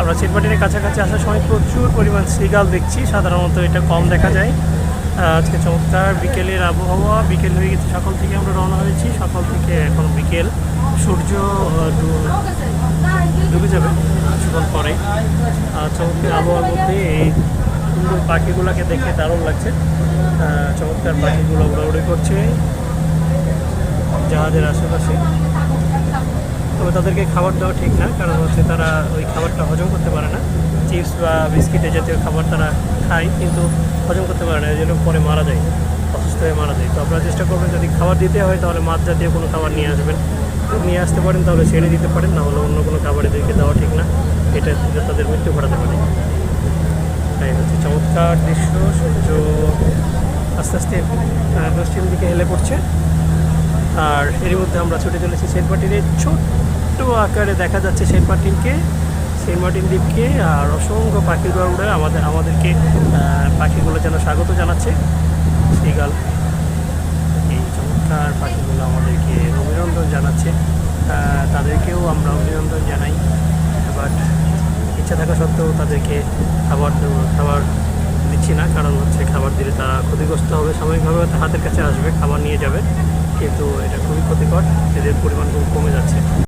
আমরা চিটপাটিনের কাছাকাছি আসার সময় প্রচুর পরিমাণ সিগাল দেখছি। সাধারণত এটা কম দেখা যায়। আজকে চমৎকার বিকেলের আবহাওয়া। বিকেল হয়ে গেছে, সকাল থেকে আমরা রওনা হয়েছি। সকাল থেকে এখন বিকেল। সূর্য ডুবে যাবে কিছুক্ষণ পরে। চমৎকার আবহাওয়ার মধ্যে এই সুন্দর পাখিগুলোকে দেখে দারুণ লাগছে। চমৎকার পাখিগুলো উড়াউড়ি করছে। জাহাজের আশেপাশে। তবে তাদেরকে খাবার দেওয়া ঠিক না, কারণ হচ্ছে তারা ওই খাবারটা হজম করতে পারে না। চিপস বা বিস্কিটের জাতীয় খাবার তারা খায়, কিন্তু হজম করতে পারে না, এই জন্য পরে মারা যায়, অসুস্থ হয়ে মারা যায়। তো আপনারা চেষ্টা করবেন, যদি খাবার দিতে হয়, তাহলে মাছ জাতীয় কোনো খাবার নিয়ে আসবেন। নিয়ে আসতে পারেন, তাহলে ছেড়ে দিতে পারেন, না হলে অন্য কোনো খাবার এদেরকে দেওয়া ঠিক না। এটা তাদের মৃত্যু ঘটাতে পারে। তাই হচ্ছে চমৎকার দৃশ্য, সূর্য আস্তে আস্তে পশ্চিম দিকে হেলে পড়ছে। আর এরই মধ্যে আমরা ছুটে চলেছি সেন্ট মার্টিনের ছোট্ট আকারে দেখা যাচ্ছে সেন্ট মার্টিনকে সেন্ট মার্টিন দ্বীপকে, আর অসংখ্য পাখি উড়ে আমাদের, আমাদেরকে পাখিগুলো যেন স্বাগত জানাচ্ছে। সিগাল এই চমৎকার পাখিগুলো আমাদেরকে অভিনন্দন জানাচ্ছে। তাদেরকেও আমরা অভিনন্দন জানাই। বাট ইচ্ছা থাকা সত্ত্বেও তাদেরকে খাবার খাবার দিচ্ছি না, কারণ হচ্ছে খাবার দিলে তারা ক্ষতিগ্রস্ত হবে সাময়িকভাবে হাতের কাছে আসবে, খাবার নিয়ে যাবে। কিন্তু এটা খুবই ক্ষতিকর, এদের পরিমাণ খুব কমে যাচ্ছে।